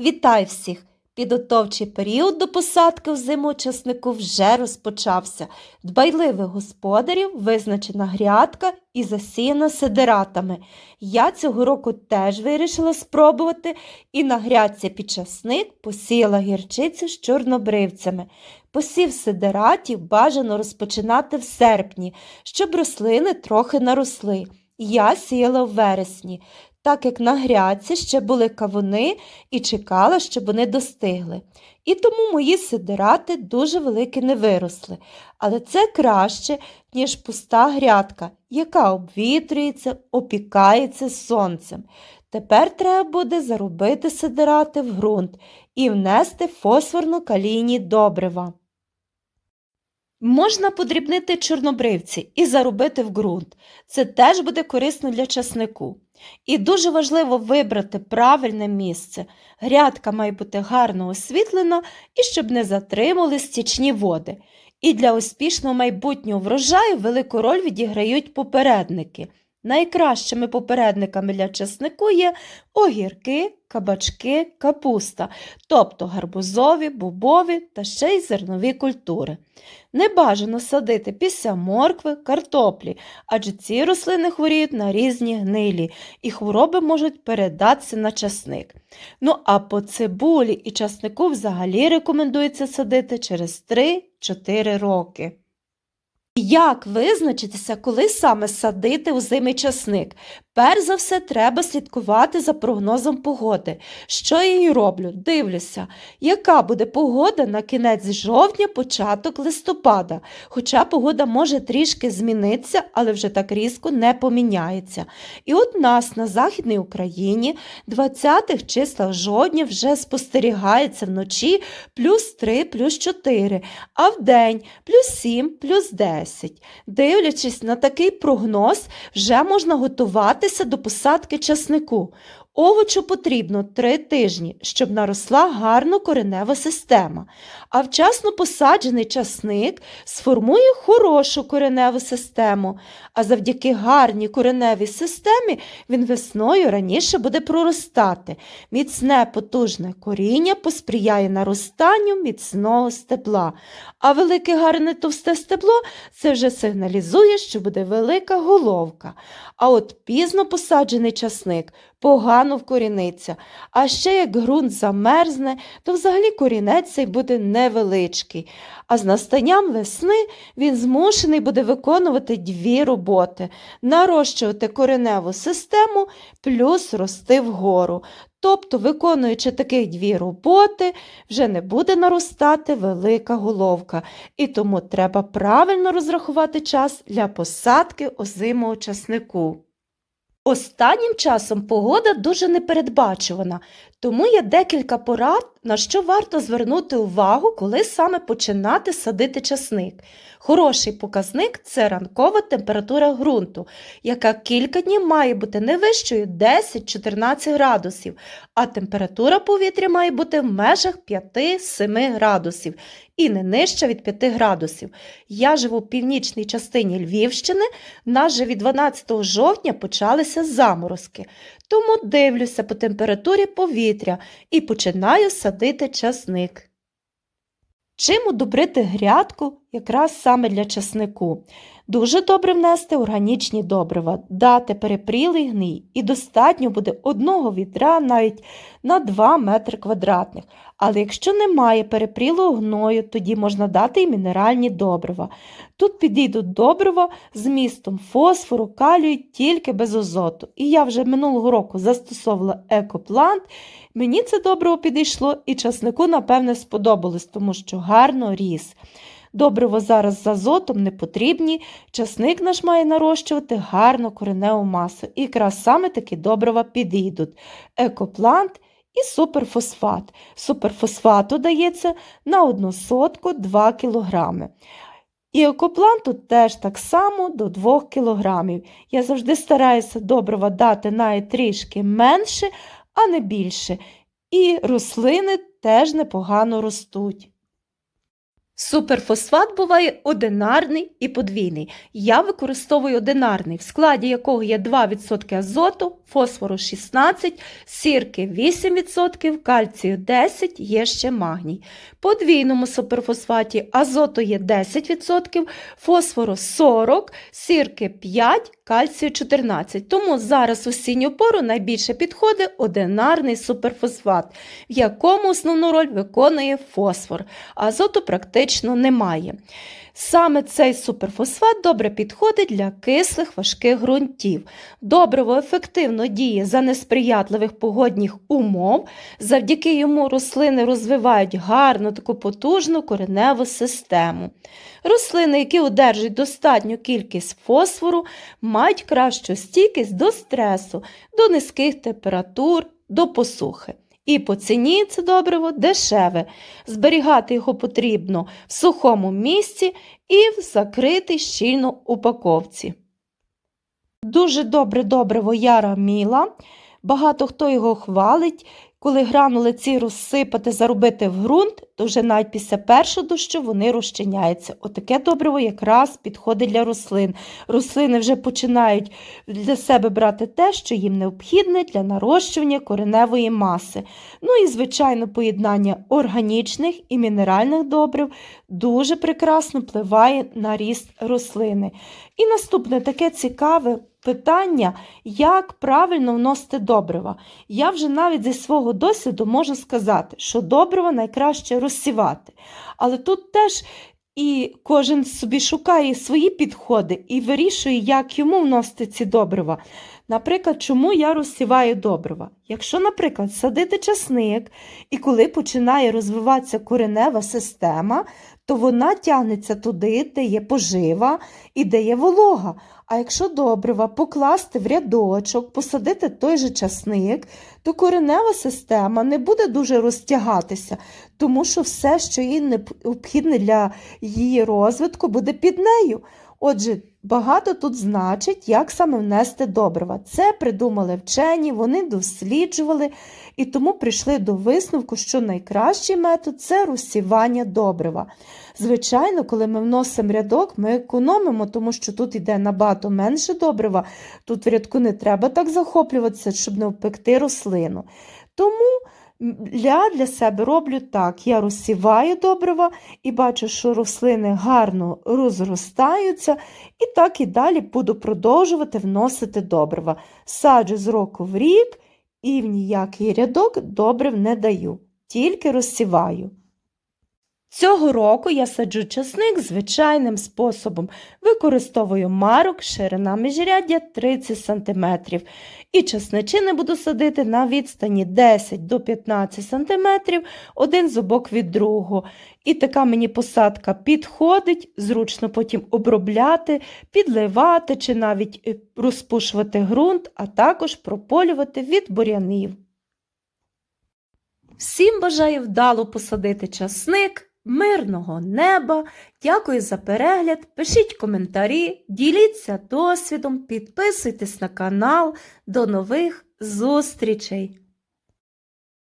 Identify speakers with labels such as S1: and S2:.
S1: Вітаю всіх! Підготовчий період до посадки в зиму часнику вже розпочався. Дбайливих господарів визначена грядка і засіяна сидератами. Я цього року теж вирішила спробувати і на грядці під часник посіяла гірчицю з чорнобривцями. Посів сидератів бажано розпочинати в серпні, щоб рослини трохи наросли. Я сіяла в вересні так як на грядці ще були кавуни і чекала, щоб вони достигли. І тому мої сидирати дуже великі не виросли. Але це краще, ніж пуста грядка, яка обвітрюється, опікається сонцем. Тепер треба буде заробити сидирати в ґрунт і внести фосфорно-калійні добрива. Можна подрібнити чорнобривці і заробити в ґрунт. Це теж буде корисно для часнику. І дуже важливо вибрати правильне місце. Грядка має бути гарно освітлена і щоб не затримали стічні води. І для успішного майбутнього врожаю велику роль відіграють попередники. Найкращими попередниками для часнику є огірки, кабачки, капуста, тобто гарбузові, бобові та ще й зернові культури. Не бажано садити після моркви, картоплі, адже ці рослини хворіють на різні гнилі і хвороби можуть передатися на часник. Ну а по цибулі і часнику взагалі рекомендується садити через 3-4 роки. Як визначитися, коли саме садити у зимий часник? Перш за все, треба слідкувати за прогнозом погоди. Що я і роблю? Дивлюся, яка буде погода на кінець жовтня, початок листопада. Хоча погода може трішки змінитися, але вже так різко не поміняється. І от нас на Західній Україні 20-х числа жовтня вже спостерігається вночі плюс 3, плюс 4, а вдень плюс 7, плюс 10. Дивлячись на такий прогноз, вже можна готувати готуватися до посадки часнику. Овочу потрібно три тижні, щоб наросла гарно коренева система, а вчасно посаджений часник сформує хорошу кореневу систему, а завдяки гарній кореневій системі він весною раніше буде проростати. Міцне потужне коріння посприяє наростанню міцного стебла, а велике гарне товсте стебло це вже сигналізує, що буде велика головка. А от пізно посаджений часник погано вкоріниться, а ще як ґрунт замерзне, то взагалі корінець цей буде невеличкий. А з настанням весни він змушений буде виконувати дві роботи нарощувати кореневу систему плюс рости вгору. Тобто, виконуючи таких дві роботи, вже не буде наростати велика головка, і тому треба правильно розрахувати час для посадки озимого часнику. Останнім часом погода дуже непередбачувана, тому є декілька порад, на що варто звернути увагу, коли саме починати садити часник. Хороший показник це ранкова температура ґрунту, яка кілька днів має бути не вищою 10-14 градусів, а температура повітря має бути в межах 5-7 градусів і не нижче від 5 градусів. Я живу в північній частині Львівщини, в нас же від 12 жовтня почалися заморозки, тому дивлюся по температурі повітря і починаю садити часник. Чим удобрити грядку якраз саме для часнику? Дуже добре внести органічні добрива, дати перепрілий гній і достатньо буде одного відра навіть на 2 метри квадратних. Але якщо немає перепрілого гною, тоді можна дати і мінеральні добрива. Тут підійдуть добрива з містом фосфору, калію тільки без азоту. І я вже минулого року застосовувала екоплант. Мені це добриво підійшло і часнику, напевне, сподобалось, тому що гарно ріс. Добриво зараз з азотом не потрібні, часник наш має нарощувати гарну кореневу масу. І якраз саме такі добрива підійдуть. Екоплант і суперфосфат. Суперфосфату дається на одну сотку 2 кг. І екопланту теж так само до 2 кг. Я завжди стараюся добрива дати навіть трішки менше, а не більше. І рослини теж непогано ростуть. Суперфосфат буває одинарний і подвійний. Я використовую одинарний, в складі якого є 2% азоту, фосфору 16, сірки 8%, кальцію 10, є ще магній. Подвійному суперфосфаті азоту є 10%, фосфору 40, сірки 5, кальцію 14. Тому зараз у осінню пору найбільше підходить одинарний суперфосфат, в якому основну роль виконує фосфор. Азоту практично немає. Саме цей суперфосфат добре підходить для кислих важких ґрунтів. Добриво ефективно діє за несприятливих погодних умов. Завдяки йому рослини розвивають гарну таку потужну кореневу систему. Рослини, які одержують достатню кількість фосфору, мають кращу стійкість до стресу, до низьких температур, до посухи. І по ціні це добриво дешеве. Зберігати його потрібно в сухому місці і в закритій щільно упаковці. Дуже добре добриво яра міла. Багато хто його хвалить. Коли гранули ці розсипати, заробити в ґрунт, то вже навіть після першого дощу вони розчиняються. Отаке добриво якраз підходить для рослин. Рослини вже починають для себе брати те, що їм необхідне для нарощування кореневої маси. Ну і, звичайно, поєднання органічних і мінеральних добрив дуже прекрасно впливає на ріст рослини. І наступне таке цікаве питання, як правильно вносити добрива. Я вже навіть зі свого досвіду можу сказати, що добрива найкраще розсівати. Але тут теж і кожен собі шукає свої підходи і вирішує, як йому вносити ці добрива. Наприклад, чому я розсіваю добрива? Якщо, наприклад, садити часник, і коли починає розвиватися коренева система, то вона тягнеться туди, де є пожива і де є волога. А якщо добрива покласти в рядочок, посадити той же часник, то коренева система не буде дуже розтягатися, тому що все, що їй необхідне для її розвитку, буде під нею. Отже, багато тут значить, як саме внести добрива. Це придумали вчені, вони досліджували і тому прийшли до висновку, що найкращий метод це розсівання добрива. Звичайно, коли ми вносимо рядок, ми економимо, тому що тут йде набагато менше добрива, тут в рядку не треба так захоплюватися, щоб не впекти рослину. Тому я для себе роблю так: я розсіваю добрива і бачу, що рослини гарно розростаються, і так і далі буду продовжувати вносити добрива. Саджу з року в рік і в ніякий рядок добрив не даю, тільки розсіваю. Цього року я саджу часник звичайним способом. Використовую марок, ширина міжряддя 30 см. І часничини буду садити на відстані 10 до 15 см один зубок від другого. І така мені посадка підходить, зручно потім обробляти, підливати чи навіть е, розпушувати ґрунт, а також прополювати від бурянів. Всім бажаю вдало посадити часник мирного неба. Дякую за перегляд. Пишіть коментарі, діліться досвідом, підписуйтесь на канал. До нових зустрічей!